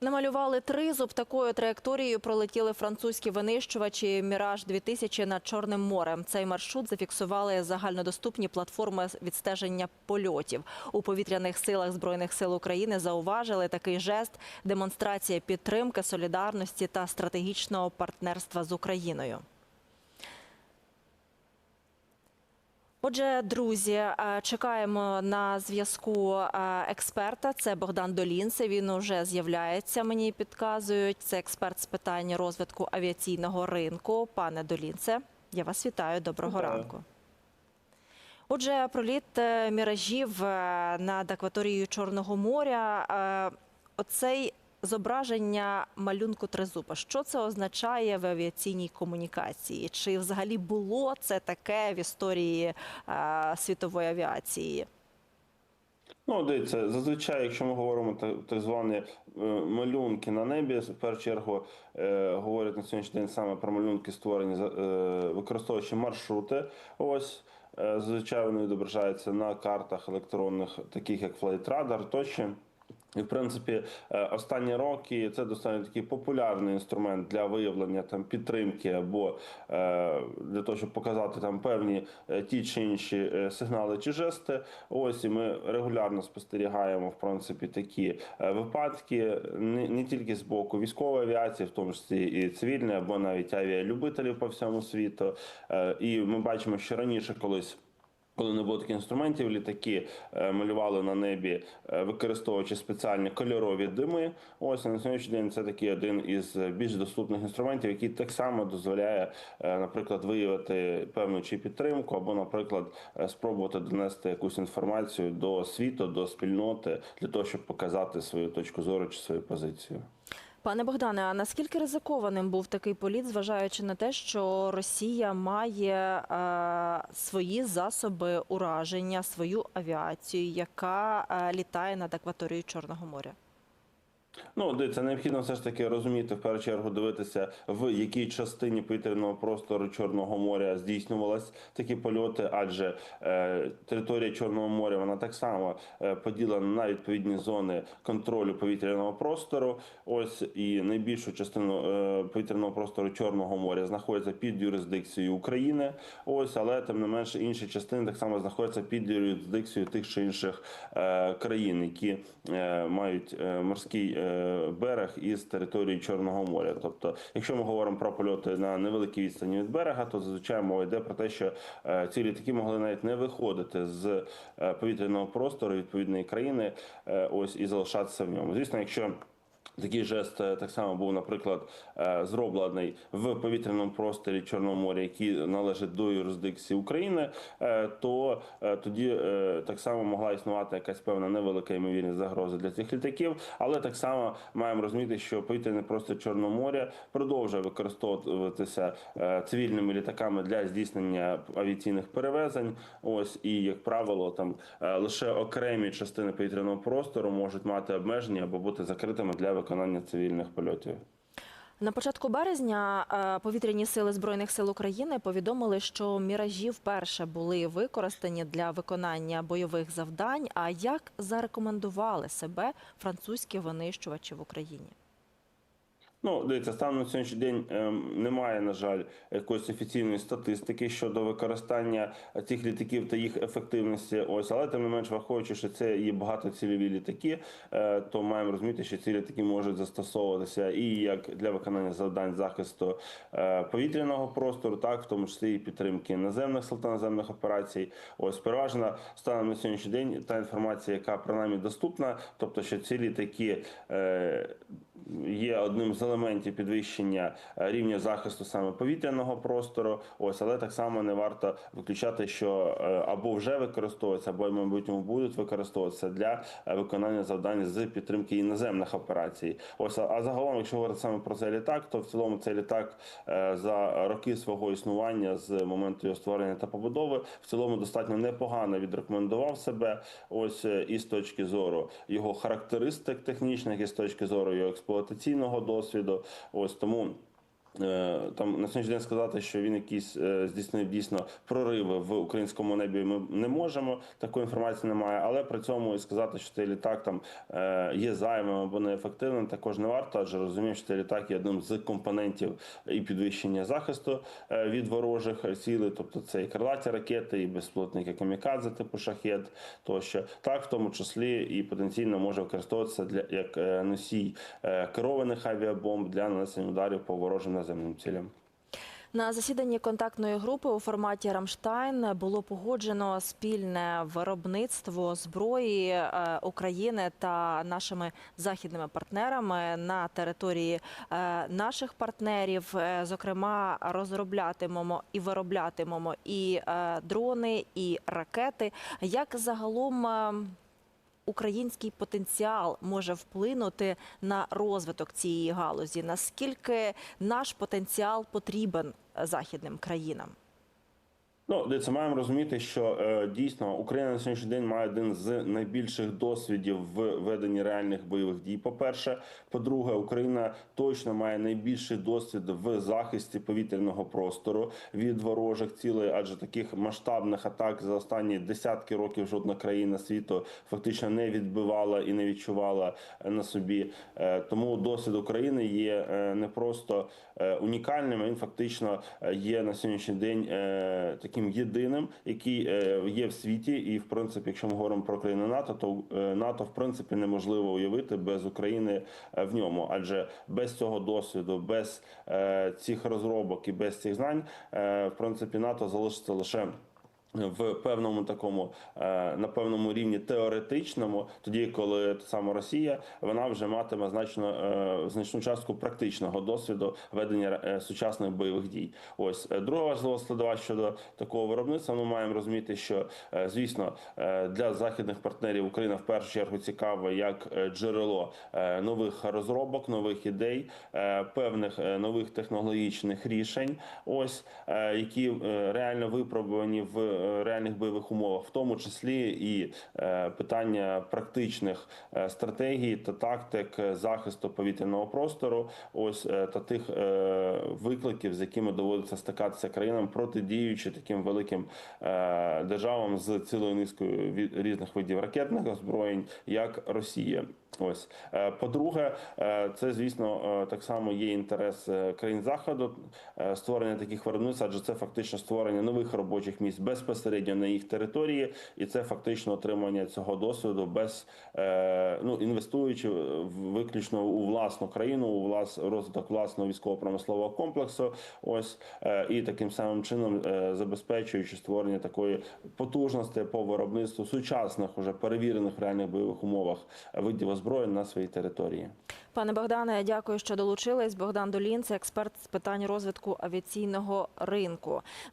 Намалювали тризуб. Такою траєкторією пролетіли французькі винищувачі Міраж 2000 над Чорним морем. Цей маршрут зафіксували загальнодоступні платформи відстеження польотів. У повітряних силах збройних сил України зауважили такий жест демонстрація підтримки, солідарності та стратегічного партнерства з Україною. Отже, друзі, е, чекаємо на зв'язку е, експерта. Це Богдан Долінце. Він уже з'являється. Мені підказують. Це експерт з питань розвитку авіаційного ринку. Пане Долінце, я вас вітаю. Доброго Вітаю. ранку. Отже, проліт е, міражів над акваторією Чорного моря. Оцей зображення малюнку тризуба. Що це означає в авіаційній комунікації? Чи взагалі було це таке в історії е, світової авіації? Ну, дивіться, зазвичай, якщо ми говоримо так, так звані е, малюнки на небі, в першу чергу е, говорять на сьогоднішній день саме про малюнки, створені е, використовуючи маршрути. Ось е, зазвичай вони відображаються на картах електронних, таких як Flight Radar тощо. І, в принципі, е, останні роки це достатньо такий популярний інструмент для виявлення там підтримки або е, для того, щоб показати там певні е, ті чи інші сигнали чи жести. Ось і ми регулярно спостерігаємо в принципі такі випадки не, не тільки з боку військової авіації, в тому числі і цивільної, або навіть авіалюбителів по всьому світу. І ми бачимо, що раніше колись. Коли не було таких інструментів, літаки е, малювали на небі, е, використовуючи спеціальні кольорові дими. Ось на сьогоднішній день це такий один із більш доступних інструментів, який так само дозволяє, е, наприклад, виявити певну чи підтримку, або, наприклад, е, спробувати донести якусь інформацію до світу, до спільноти для того, щоб показати свою точку зору чи свою позицію. Пане Богдане, а наскільки ризикованим був такий політ, зважаючи на те, що Росія має е, свої засоби ураження, свою авіацію, яка е, літає над акваторією Чорного моря? Ну, дивіться, необхідно все ж таки розуміти в першу чергу дивитися, в якій частині повітряного простору Чорного моря здійснювалися такі польоти, адже е, територія Чорного моря вона так само е, поділена на відповідні зони контролю повітряного простору. Ось і найбільшу частину е, повітряного простору Чорного моря знаходиться під юрисдикцією України. Ось, але тим не менше інші частини так само знаходяться під юрисдикцією тих чи інших е, країн, які е, мають е, морський е, берег із території Чорного моря. Тобто, якщо ми говоримо про польоти на невеликій відстані від берега, то зазвичай мова йде про те, що е, ці літаки могли навіть не виходити з е, повітряного простору відповідної країни, е, ось і залишатися в ньому. Звісно, якщо Такий жест е, так само був, наприклад, е, зроблений в повітряному просторі Чорного моря, який належить до юрисдикції України, е, то тоді так само могла існувати якась певна невелика ймовірність загрози для цих літаків. Але так само маємо розуміти, що повітряний простір Чорного моря продовжує використовуватися цивільними літаками для здійснення авіаційних перевезень. Ось і як правило, там лише окремі частини повітряного простору можуть мати обмеження або бути закритими для виконання цивільних польотів. На початку березня е, повітряні сили збройних сил України повідомили, що міражі вперше були використані для виконання бойових завдань. А як зарекомендували себе французькі винищувачі в Україні? Ну, дивіться, станом на сьогоднішній день ем, немає, на жаль, якоїсь офіційної статистики щодо використання цих літаків та їх ефективності. Ось, але тим не менш, враховуючи, що це є багатоцільові літаки, е, то маємо розуміти, що ці літаки можуть застосовуватися і як для виконання завдань захисту е, повітряного простору, так в тому числі і підтримки наземних сил та наземних операцій. Ось переважно станом на сьогоднішній день та інформація, яка принаймні доступна, тобто що ці літаки. Є одним з елементів підвищення е, рівня захисту саме повітряного простору. Ось, але так само не варто виключати, що е, або вже використовуються, або в майбутньому будуть використовуватися для е, виконання завдань з підтримки іноземних операцій. Ось а загалом, якщо говорити саме про цей літак, то в цілому цей літак за роки свого існування з моменту його створення та побудови в цілому достатньо непогано відрекомендував себе. Ось е, і з точки зору його характеристик технічних, і з точки зору його експлуатаційного досвіду. Ось тому. Е, Там на сьогоднішній день сказати, що він якийсь е, здійснив дійсно прориви в українському небі. Ми не можемо. Такої інформації немає. Але при цьому і сказати, що цей літак там е, є займим або неефективним, також не варто, адже розуміємо, що цей літак є одним з компонентів і підвищення захисту від ворожих цілей, тобто це і крилаті ракети, і безпілотники камікадзе, типу шахет, тощо так, в тому числі і потенційно може використовуватися для як носій керованих авіабомб для нанесення ударів по ворожим наземним цілям. На засіданні контактної групи у форматі Рамштайн було погоджено спільне виробництво зброї е, України та нашими західними партнерами на території е, наших партнерів. Е, Зокрема, розроблятимемо і вироблятимемо і дрони, і ракети. Як загалом український потенціал може вплинути на розвиток цієї галузі? Наскільки наш потенціал потрібен західним країнам? Ну, дивіться, маємо розуміти, що е, дійсно Україна на сьогоднішній день має один з найбільших досвідів в веденні реальних бойових дій. По-перше, по-друге, Україна точно має найбільший досвід в захисті повітряного простору від ворожих цілей, адже таких масштабних атак за останні десятки років жодна країна світу фактично не відбивала і не відчувала е, на собі. Е, Тому досвід України є е, не просто е, унікальним, він фактично е, є на сьогоднішній день е, таким єдиним, який е, є в світі. І в принципі, якщо ми говоримо про країни НАТО, то е, НАТО в принципі неможливо уявити без України е, в ньому, адже без цього досвіду, без цих розробок і без цих знань, в принципі, НАТО залишиться лише. В певному такому е, на певному рівні теоретичному, тоді коли та сама Росія вона вже матиме значно е, значну частку практичного досвіду ведення е, сучасних бойових дій. Ось друга важлива складова щодо такого виробництва. Ми маємо розуміти, що звісно для західних партнерів Україна в першу чергу цікава як джерело нових розробок, нових ідей, певних нових технологічних рішень, ось які реально випробувані в реальних бойових умовах, в тому числі і е, питання практичних е, стратегій та тактик захисту повітряного простору, ось е, та тих викликів, з якими доводиться стикатися країнам, протидіючи таким великим державам з цілою низкою різних видів ракетних озброєнь, як Росія. Ось Е, по-друге, е, це звісно е, так само є інтерес країн заходу створення таких виробництв, адже це фактично створення нових робочих місць безпосередньо на їх території, і це фактично отримання цього досвіду без ну інвестуючи виключно у власну країну, у влас розвиток власного військово-промислового комплексу. Ось і таким самим чином забезпечуючи створення такої потужності по виробництву сучасних, уже перевірених в реальних бойових умовах видів озброєнь на своїй території. Пане Богдане, дякую, що долучились. Богдан Долін, це експерт з питань розвитку авіаційного ринку.